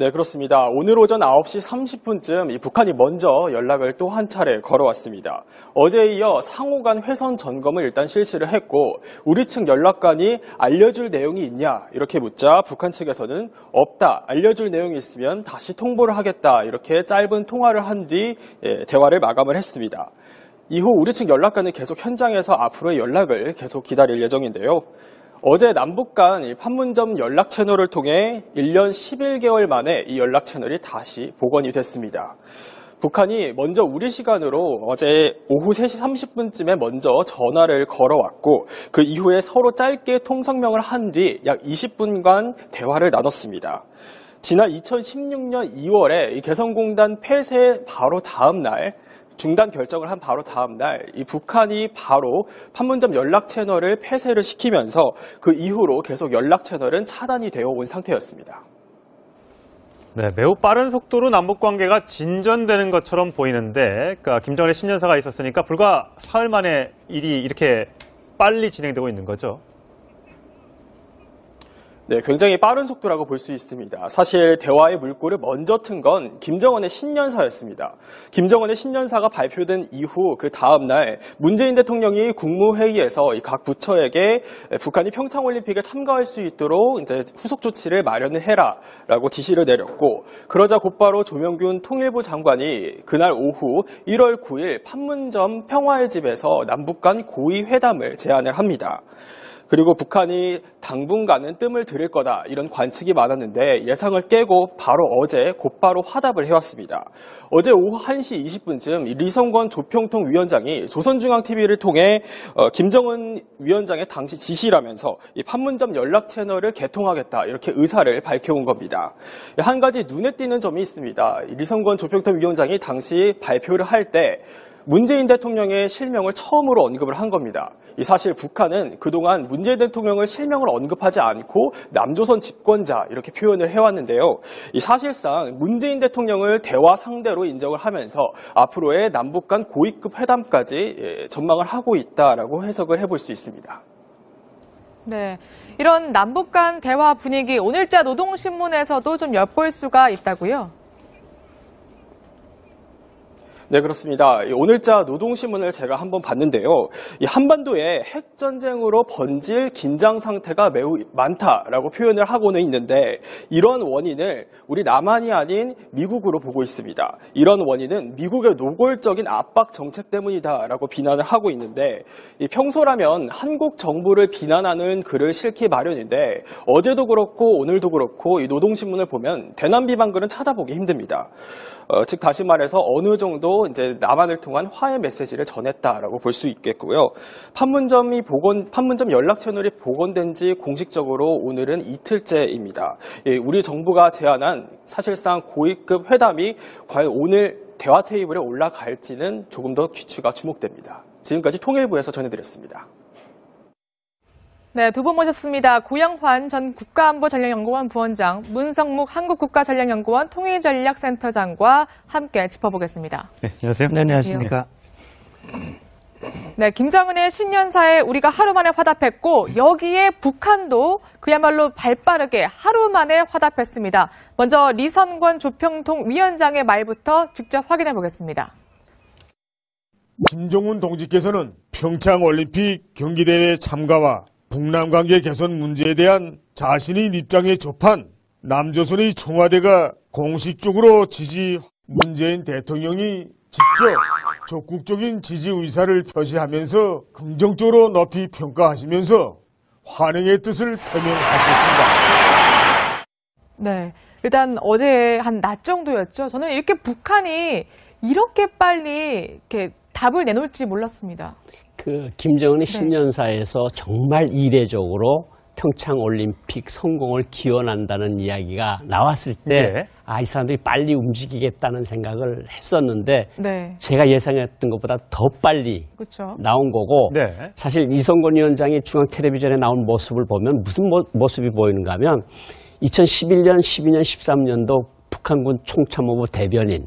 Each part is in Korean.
네, 그렇습니다. 오늘 오전 9시 30분쯤 북한이 먼저 연락을 또 한 차례 걸어왔습니다. 어제에 이어 상호 간 회선 점검을 일단 실시를 했고 우리 측 연락관이 알려줄 내용이 있냐 이렇게 묻자 북한 측에서는 없다. 알려줄 내용이 있으면 다시 통보를 하겠다. 이렇게 짧은 통화를 한뒤 예, 대화를 마감을 했습니다. 이후 우리 측 연락관은 계속 현장에서 앞으로의 연락을 계속 기다릴 예정인데요. 어제 남북 간 판문점 연락 채널을 통해 1년 11개월 만에 이 연락 채널이 다시 복원이 됐습니다. 북한이 먼저 우리 시간으로 어제 오후 3시 30분쯤에 먼저 전화를 걸어왔고 그 이후에 서로 짧게 통성명을 한 뒤 약 20분간 대화를 나눴습니다. 지난 2016년 2월에 개성공단 폐쇄 바로 다음 날 중단 결정을 한 바로 다음 날 이 북한이 바로 판문점 연락 채널을 폐쇄를 시키면서 그 이후로 계속 연락 채널은 차단이 되어 온 상태였습니다. 네, 매우 빠른 속도로 남북 관계가 진전되는 것처럼 보이는데 그러니까 김정은의 신년사가 있었으니까 불과 사흘 만에 일이 이렇게 빨리 진행되고 있는 거죠. 네, 굉장히 빠른 속도라고 볼 수 있습니다. 사실 대화의 물꼬를 먼저 튼 건 김정은의 신년사였습니다. 김정은의 신년사가 발표된 이후 그 다음 날 문재인 대통령이 국무회의에서 각 부처에게 북한이 평창올림픽에 참가할 수 있도록 이제 후속 조치를 마련을 해라라고 지시를 내렸고 그러자 곧바로 조명균 통일부 장관이 그날 오후 1월 9일 판문점 평화의 집에서 남북 간 고위 회담을 제안을 합니다. 그리고 북한이 당분간은 뜸을 들일 거다 이런 관측이 많았는데 예상을 깨고 바로 어제 곧바로 화답을 해왔습니다. 어제 오후 1시 20분쯤 리성권 조평통 위원장이 조선중앙TV를 통해 어, 김정은 위원장의 당시 지시라면서 판문점 연락 채널을 개통하겠다 이렇게 의사를 밝혀온 겁니다. 한 가지 눈에 띄는 점이 있습니다. 리성권 조평통 위원장이 당시 발표를 할때 문재인 대통령의 실명을 처음으로 언급을 한 겁니다. 이 사실 북한은 그동안 문재인 대통령을 실명을 언급하지 않고 남조선 집권자 이렇게 표현을 해왔는데요. 이 사실상 문재인 대통령을 대화 상대로 인정을 하면서 앞으로의 남북 간 고위급 회담까지 예, 전망을 하고 있다라고 해석을 해볼 수 있습니다. 네. 이런 남북 간 대화 분위기 오늘자 노동신문에서도 좀 엿볼 수가 있다고요? 네, 그렇습니다. 오늘자 노동신문을 제가 한번 봤는데요. 이 한반도에 핵전쟁으로 번질 긴장 상태가 매우 많다라고 표현을 하고는 있는데 이런 원인을 우리 남한이 아닌 미국으로 보고 있습니다. 이런 원인은 미국의 노골적인 압박 정책 때문이다라고 비난을 하고 있는데 평소라면 한국 정부를 비난하는 글을 실기 마련인데 어제도 그렇고 오늘도 그렇고 이 노동신문을 보면 대남 비방 글은 찾아보기 힘듭니다. 어, 즉 다시 말해서 어느 정도 이제 남한을 통한 화해 메시지를 전했다라고 볼 수 있겠고요. 판문점이 복원, 판문점 연락 채널이 복원된 지 공식적으로 오늘은 이틀째입니다. 예, 우리 정부가 제안한 사실상 고위급 회담이 과연 오늘 대화 테이블에 올라갈지는 조금 더 귀추가 주목됩니다. 지금까지 통일부에서 전해드렸습니다. 네, 두 분 모셨습니다. 고영환 전 국가안보전략연구원 부원장, 문성묵 한국국가전략연구원 통일전략센터장과 함께 짚어보겠습니다. 네, 안녕하세요. 네, 안녕하십니까. 네, 김정은의 신년사에 우리가 하루 만에 화답했고 여기에 북한도 그야말로 발빠르게 하루 만에 화답했습니다. 먼저 리선권 조평통 위원장의 말부터 직접 확인해 보겠습니다. 김정은 동지께서는 평창 올림픽 경기대회 참가와 북남 관계 개선 문제에 대한 자신의 입장에 접한 남조선의 청와대가 공식적으로 지지 문재인 대통령이 직접 적극적인 지지 의사를 표시하면서 긍정적으로 높이 평가하시면서 환영의 뜻을 표명하셨습니다. 네. 일단 어제 한 낮 정도였죠. 저는 이렇게 북한이 이렇게 빨리 이렇게 답을 내놓을지 몰랐습니다. 그 김정은의 네. 신년사에서 정말 이례적으로 평창 올림픽 성공을 기원한다는 이야기가 나왔을 때, 네. 아, 이 사람들이 빨리 움직이겠다는 생각을 했었는데, 네. 제가 예상했던 것보다 더 빨리 그쵸. 나온 거고, 네. 사실 이성건 위원장이 중앙 텔레비전에 나온 모습을 보면 무슨 모, 모습이 보이는가 하면, 2011년, 12년, 13년도 북한군 총참모부 대변인,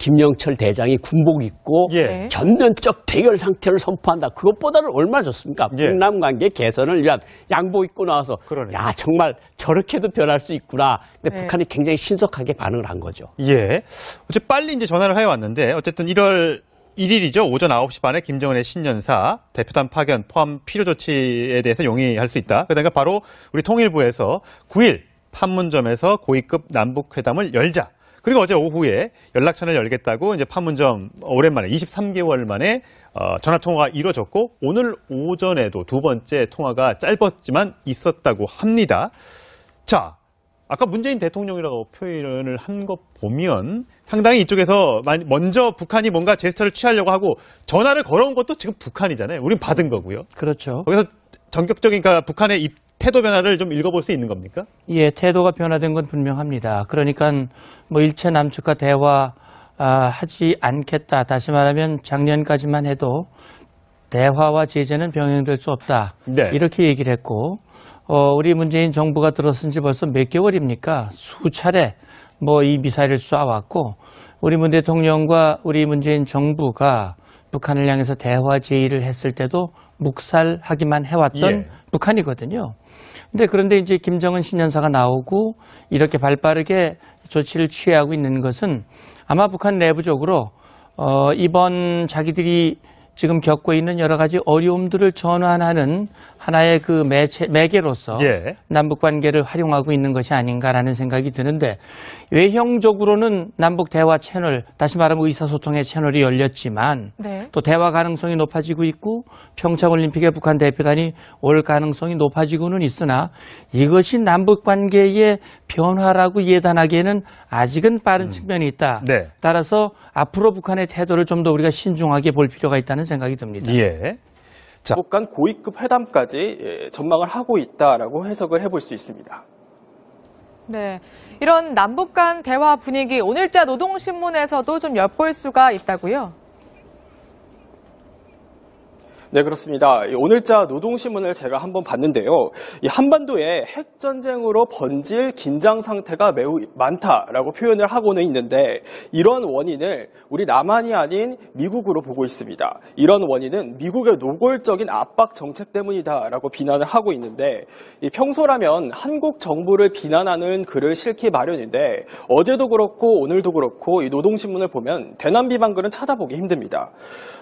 김영철 대장이 군복 입고 예. 네. 전면적 대결 상태를 선포한다. 그것보다는 얼마나 좋습니까? 예. 북남 관계 개선을 위한 양복 입고 나와서 그러네. 야 정말 저렇게도 변할 수 있구나. 근데 네. 북한이 굉장히 신속하게 반응을 한 거죠. 예. 어째 빨리 이제 전화를 해 왔는데 어쨌든 1월 1일이죠. 오전 9시 반에 김정은의 신년사 대표단 파견 포함 필요 조치에 대해서 용의할 수 있다. 그러니까 바로 우리 통일부에서 9일 판문점에서 고위급 남북 회담을 열자. 그리고 어제 오후에 연락처를 열겠다고 이제 판문점 오랜만에 23개월 만에 어, 전화 통화가 이루어졌고 오늘 오전에도 두 번째 통화가 짧았지만 있었다고 합니다. 자, 아까 문재인 대통령이라고 표현을 한거 보면 상당히 이쪽에서 먼저 북한이 뭔가 제스처를 취하려고 하고 전화를 걸어온 것도 지금 북한이잖아요. 우린 받은 거고요. 그렇죠. 거기서 전격적인 그러니까 북한의 이 태도 변화를 좀 읽어볼 수 있는 겁니까? 예, 태도가 변화된 건 분명합니다. 그러니까 뭐 일체 남측과 대화 아, 하지 않겠다. 다시 말하면 작년까지만 해도 대화와 제재는 병행될 수 없다. 네. 이렇게 얘기를 했고 어, 우리 문재인 정부가 들어선 지 벌써 몇 개월입니까? 수차례 뭐 이 미사일을 쏴왔고 우리 문 대통령과 우리 문재인 정부가 북한을 향해서 대화 제의를 했을 때도 묵살하기만 해왔던 예. 북한이거든요. 근데 그런데 이제 김정은 신년사가 나오고 이렇게 발빠르게 조치를 취하고 있는 것은 아마 북한 내부적으로 어, 이번 자기들이 지금 겪고 있는 여러 가지 어려움들을 전환하는 하나의 그 매체, 매개로서 예. 남북 관계를 활용하고 있는 것이 아닌가라는 생각이 드는데 외형적으로는 남북 대화 채널, 다시 말하면 의사소통의 채널이 열렸지만 네. 또 대화 가능성이 높아지고 있고 평창 올림픽에 북한 대표단이 올 가능성이 높아지고는 있으나 이것이 남북 관계의 변화라고 예단하기에는 아직은 빠른 측면이 있다. 네. 따라서 앞으로 북한의 태도를 좀 더 우리가 신중하게 볼 필요가 있다는 생각이 듭니다. 예. 자. 남북 간 고위급 회담까지 예, 전망을 하고 있다라고 해석을 해볼 수 있습니다. 네. 이런 남북 간 대화 분위기 오늘자 노동신문에서도 좀 엿볼 수가 있다고요. 네, 그렇습니다. 이 오늘자 노동신문을 제가 한번 봤는데요. 이 한반도에 핵전쟁으로 번질 긴장 상태가 매우 많다라고 표현을 하고는 있는데 이런 원인을 우리 남한이 아닌 미국으로 보고 있습니다. 이런 원인은 미국의 노골적인 압박 정책 때문이다라고 비난을 하고 있는데 이 평소라면 한국 정부를 비난하는 글을 실기 마련인데 어제도 그렇고 오늘도 그렇고 이 노동신문을 보면 대남 비방 글은 찾아보기 힘듭니다.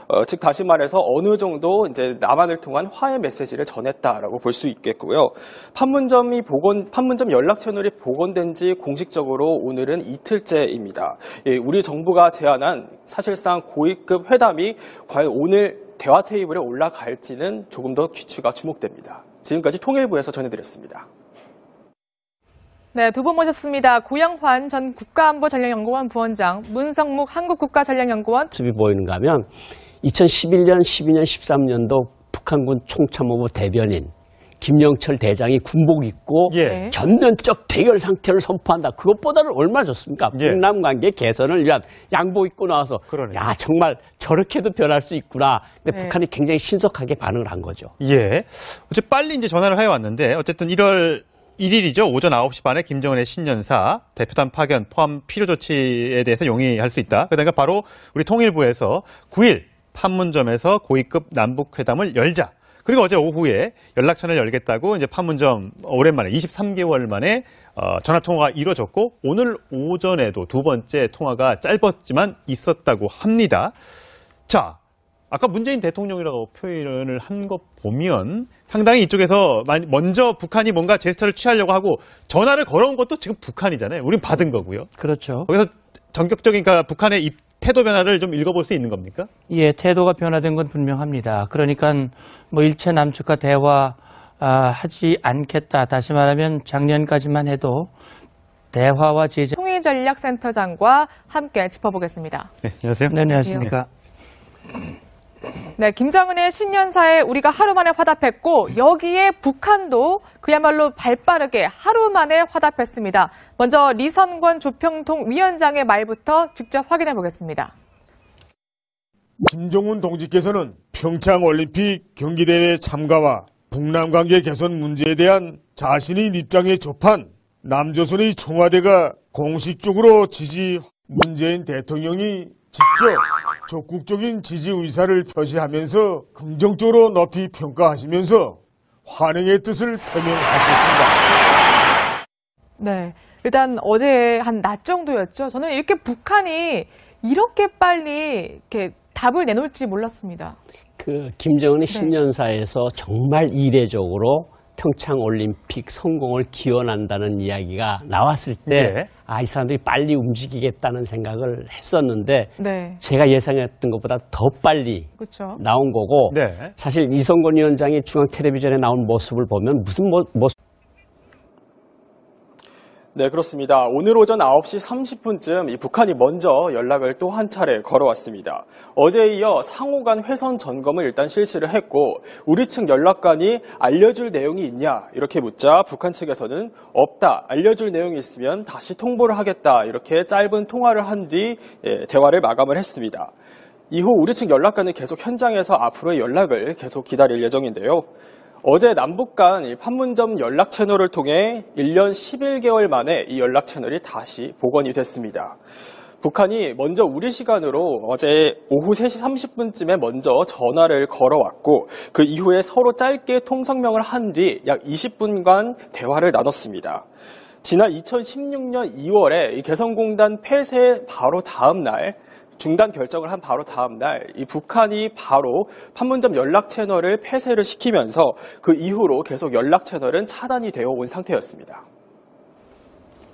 어, 즉 다시 말해서 어느 정도 이제 남한을 통한 화해 메시지를 전했다라고 볼 수 있겠고요. 판문점이 복원, 판문점 연락 채널이 복원된 지 공식적으로 오늘은 이틀째입니다. 예, 우리 정부가 제안한 사실상 고위급 회담이 과연 오늘 대화 테이블에 올라갈지는 조금 더 귀추가 주목됩니다. 지금까지 통일부에서 전해드렸습니다. 네, 두 분 모셨습니다. 고영환 전 국가안보전략연구원 부원장, 문성묵 한국국가전략연구원, 모습이 보이는가 하면 2011년, 12년, 13년도 북한군 총참모부 대변인 김영철 대장이 군복 입고 예. 네. 전면적 대결 상태를 선포한다. 그것보다는 얼마나 좋습니까? 예. 북남 관계 개선을 위한 양복 입고 나와서 그러네. 야 정말 저렇게도 변할 수 있구나. 근데 네. 북한이 굉장히 신속하게 반응을 한 거죠. 예. 어째 빨리 이제 전화를 해 왔는데 어쨌든 1월 1일이죠. 오전 9시 반에 김정은의 신년사 대표단 파견 포함 필요 조치에 대해서 용의할 수 있다. 그러니까 바로 우리 통일부에서 9일 판문점에서 고위급 남북 회담을 열자. 그리고 어제 오후에 연락처를 열겠다고 이제 판문점 오랜만에 23개월 만에 어, 전화 통화가 이루어졌고 오늘 오전에도 두 번째 통화가 짧았지만 있었다고 합니다. 자, 아까 문재인 대통령이라고 표현을 한거 보면 상당히 이쪽에서 먼저 북한이 뭔가 제스처를 취하려고 하고 전화를 걸어온 것도 지금 북한이잖아요. 우린 받은 거고요. 그렇죠. 거기서 전격적인 그러니까 북한의 이 태도 변화를 좀 읽어볼 수 있는 겁니까? 예, 태도가 변화된 건 분명합니다. 그러니까 뭐 일체 남측과 대화 아, 하지 않겠다. 다시 말하면 작년까지만 해도 대화와 제재. 통일전략센터장과 함께 짚어보겠습니다. 네, 안녕하세요. 네, 안녕하십니까. 네, 김정은의 신년사에 우리가 하루 만에 화답했고 여기에 북한도 그야말로 발빠르게 하루 만에 화답했습니다. 먼저 리선권 조평통 위원장의 말부터 직접 확인해 보겠습니다. 김정은 동지께서는 평창 올림픽 경기대회 참가와 북남 관계 개선 문제에 대한 자신의 입장에 접한 남조선의 청와대가 공식적으로 지지 문재인 대통령이 직접 적극적인 지지 의사를 표시하면서 긍정적으로 높이 평가하시면서 환영의 뜻을 표명하셨습니다. 네. 일단 어제 한 낮 정도였죠. 저는 이렇게 북한이 이렇게 빨리 이렇게 답을 내놓을지 몰랐습니다. 그 김정은의 네. 신년사에서 정말 이례적으로 평창 올림픽 성공을 기원한다는 이야기가 나왔을 때, 네. 아, 이 사람들이 빨리 움직이겠다는 생각을 했었는데, 네. 제가 예상했던 것보다 더 빨리 그렇죠. 나온 거고, 네. 사실 이성건 위원장이 중앙 텔레비전에 나온 모습을 보면 무슨 모, 모습 네, 그렇습니다. 오늘 오전 9시 30분쯤 이 북한이 먼저 연락을 또 한 차례 걸어왔습니다. 어제에 이어 상호 간 회선 점검을 일단 실시를 했고 우리 측 연락관이 알려줄 내용이 있냐 이렇게 묻자 북한 측에서는 없다. 알려줄 내용이 있으면 다시 통보를 하겠다. 이렇게 짧은 통화를 한뒤 예, 대화를 마감을 했습니다. 이후 우리 측 연락관은 계속 현장에서 앞으로의 연락을 계속 기다릴 예정인데요. 어제 남북 간이 판문점 연락 채널을 통해 1년 11개월 만에 이 연락 채널이 다시 복원이 됐습니다. 북한이 먼저 우리 시간으로 어제 오후 3시 30분쯤에 먼저 전화를 걸어왔고 그 이후에 서로 짧게 통성명을 한 뒤 약 20분간 대화를 나눴습니다. 지난 2016년 2월에 이 개성공단 폐쇄 바로 다음 날 중단 결정을 한 바로 다음 날 이 북한이 바로 판문점 연락 채널을 폐쇄를 시키면서 그 이후로 계속 연락 채널은 차단이 되어 온 상태였습니다.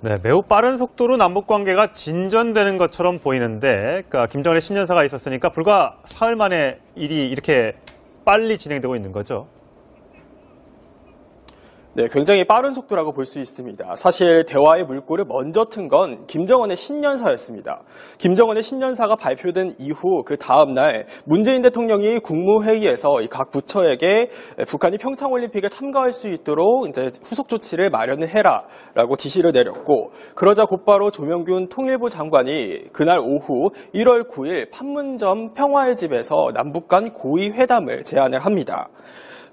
네, 매우 빠른 속도로 남북 관계가 진전되는 것처럼 보이는데, 그러니까 김정은의 신년사가 있었으니까 불과 사흘 만에 일이 이렇게 빨리 진행되고 있는 거죠. 네, 굉장히 빠른 속도라고 볼 수 있습니다. 사실 대화의 물꼬를 먼저 튼 건 김정은의 신년사였습니다. 김정은의 신년사가 발표된 이후 그 다음 날 문재인 대통령이 국무회의에서 이각 부처에게 북한이 평창올림픽에 참가할 수 있도록 이제 후속 조치를 마련을 해라라고 지시를 내렸고 그러자 곧바로 조명균 통일부 장관이 그날 오후 1월 9일 판문점 평화의 집에서 남북 간 고위 회담을 제안을 합니다.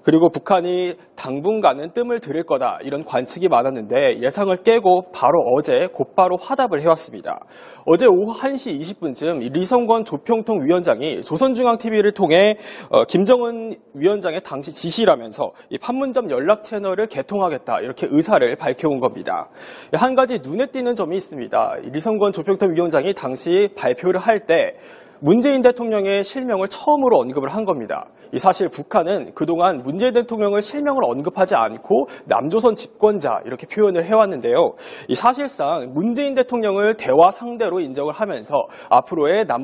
그리고 북한이 당분간은 뜸을 들일 거다 이런 관측이 많았는데 예상을 깨고 바로 어제 곧바로 화답을 해왔습니다. 어제 오후 1시 20분쯤 리성권 조평통 위원장이 조선중앙TV를 통해 어, 김정은 위원장의 당시 지시라면서 이 판문점 연락 채널을 개통하겠다 이렇게 의사를 밝혀온 겁니다. 한 가지 눈에 띄는 점이 있습니다. 이 리성권 조평통 위원장이 당시 발표를 할때 문재인 대통령의 실명을 처음으로 언급을 한 겁니다. 이 사실 북한은 그동안 문재인 대통령을 실명을 언급하지 않고 남조선 집권자 이렇게 표현을 해왔는데요. 이 사실상 문재인 대통령을 대화 상대로 인정을 하면서 앞으로의 남